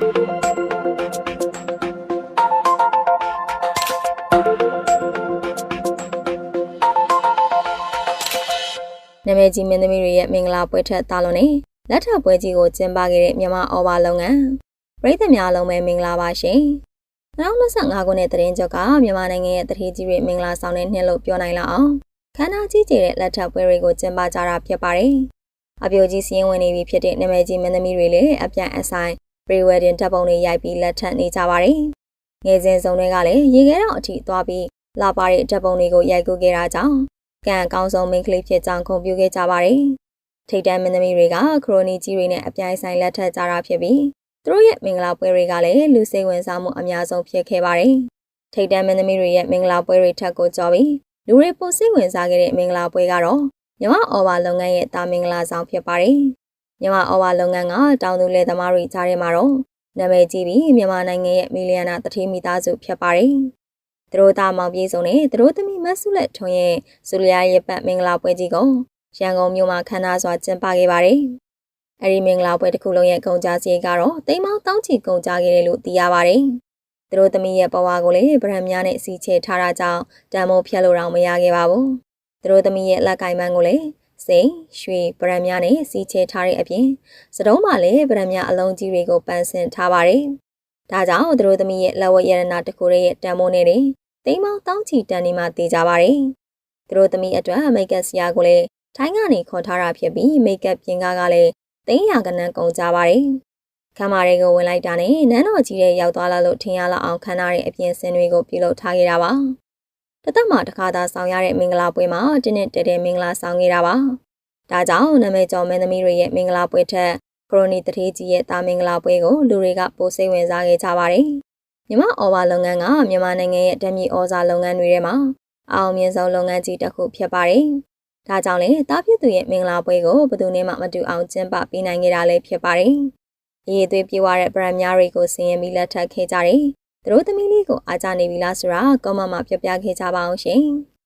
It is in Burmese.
နာမည်ကြီးမင်းသမီးတွေရဲ့မင်္ဂလာပွဲထက်တာလွန်နေလက်ထပ်ပွဲကြီးကိုကျင်းပခဲ့တဲ့မြန်မာအော်ဘာလုပ်ငန်းပရိသတ်များအလုံးပဲမင်္ဂလာပါရှင်2025ခုနှစ်သတင်းကြကမြန်မာနိုင်ငံရဲ့တတိကြီးတွေမင်္ဂလာဆောင်တဲ့နှစ်လို့ပြောနိုင်လောက်အောင်ခမ်းနားကြီးကျယ်တဲ့လက်ထပ်ပွဲတွေကိုကျင်းပကြတာဖြစ်ပါတယ်အပြိုကြီးစီးရင်ဝင်နေပြီဖြစ်တဲ့နာမည်ကြီးမင်းသမီးတွေလည်းအပြန်အဆိုင် pre-wedding တပ်ပုံတွေရိုက်ပြီးလက်ထပ်နေကြပါတယ်ငယ်စဉ်စုံတွေကလည်းရေခဲတော့အထိသွားပြီးလာပါတဲ့တပ်ပုံတွေကိုရိုက်ကူးခဲ့တာကြောင့်ကံအကောင်းဆုံးမိန်းကလေးဖြစ်ကြောင်းဂုဏ်ပြုခဲ့ကြပါတယ်။ထိတ်တန်းမင်းသမီးတွေကခရိုနီကြီးတွေနဲ့အပြိုင်ဆိုင်လက်ထပ်ကြတာဖြစ်ပြီးသူတို့ရဲ့မင်္ဂလာပွဲတွေကလည်းလူစိတ်ဝင်စားမှုအများဆုံးဖြစ်ခဲ့ပါတယ်။ထိတ်တန်းမင်းသမီးတွေရဲ့မင်္ဂလာပွဲတွေထက်ကိုကြော်ပြီးလူတွေပိုစိတ်ဝင်စားခဲ့တဲ့မင်္ဂလာပွဲကတော့မြမအော်ဘာလုပ်ငန်းရဲ့တာမင်္ဂလာဆောင်ဖြစ်ပါတယ်။ မြမအော်ဘာလုပ်ငန်းကတောင်သူလယ်သမားတွေကြားထဲမှာတော့နာမည်ကြီးပြီးမြန်မာနိုင်ငံရဲ့မီလီယံနာတတိမိသားစုဖြစ်ပါတယ်။သူတို့သားမောင်ပြေဆုံးနဲ့သူတို့သမီးမဆုလက်ထွန်းရဲ့ဇူလီယာရဲ့ပတ်မင်္ဂလာပွဲကြီးကိုရန်ကုန်မြို့မှာခမ်းနားစွာကျင်းပခဲ့ပါတယ်။အဲဒီမင်္ဂလာပွဲတစ်ခုလုံးရဲ့ကုန်ကြစည်ကတော့တိမ်မောင်းတောင်းချီကုန်ကြခဲ့တယ်လို့သိရပါတယ်။သူတို့သမီးရဲ့ဘဝကိုလည်းဗရန်များနဲ့စီချေထားတာကြောင့်တန်မိုးဖြတ်လို့တော့မရခဲ့ပါဘူး။သူတို့သမီးရဲ့လက်ကင်မန်းကိုလည်း စိန်ရွှေဗရန်များနဲ့စီချေထားတဲ့အပြင်စတုံးမှာလည်းဗရန်များအလုံးကြီးတွေကိုပန်းဆင်ထားပါတယ်။ဒါကြောင့်သူတို့သမီးရဲ့လက်ဝတ်ရတနာတစ်ခုရဲ့တန်မိုးနဲ့တိမ်မောင်းတောင်းချီတန်နေမှတေးကြပါတယ်။သူတို့သမီးအတွက်မိတ်ကပ်ဆရာကိုလည်းထိုင်းကနေခေါ်ထားတာဖြစ်ပြီးမိတ်ကပ်ပြင်ကားကလည်းသိန်းရာကနန်းကုန်ကြပါတယ်။ခမ်းမာတွေကိုဝင်လိုက်တာနဲ့နန်းတော်ကြီးရဲ့ရောက်သွားလာလို့ထင်ရလောက်အောင်ခမ်းနားတဲ့အပြင်စင်တွေကိုပြုလုပ်ထားခဲ့တာပါ။ တသက်မှာတစ်ခါသာဆောင်ရတဲ့မင်္ဂလာပွဲမှာတင်းနဲ့တဲတဲမင်္ဂလာဆောင်ခဲ့တာပါ။ဒါကြောင့်နာမည်ကျော်မင်းသမီးတွေရဲ့မင်္ဂလာပွဲထက်ခရိုနီတထေးကြီးရဲ့တာမင်္ဂလာပွဲကိုလူတွေကပိုစိတ်ဝင်စားခဲ့ကြပါတယ်။မြမအော်ဘာလုပ်ငန်းကမြန်မာနိုင်ငံရဲ့ဓာတ်မြေဩဇာလုပ်ငန်းတွေထဲမှာအောင်မြင်ဆုံးလုပ်ငန်းကြီးတစ်ခုဖြစ်ပါတယ်။ဒါကြောင့်လည်းတားဖြစ်သူရဲ့မင်္ဂလာပွဲကိုဘယ်သူမှမတူအောင်ကျင်းပပေးနိုင်ခဲ့တာလည်းဖြစ်ပါတယ်။အရေးသွေးပြေဝတဲ့ brand များတွေကိုဆင်ရင်ပြီးလက်ထပ်ခဲ့ကြတယ်။ သူတို့သမီးလေးကိုအားကြနေပြီလားဆိုတာကွန်မန့်မှာပြောပြခဲ့ကြပါအောင်ရှင်။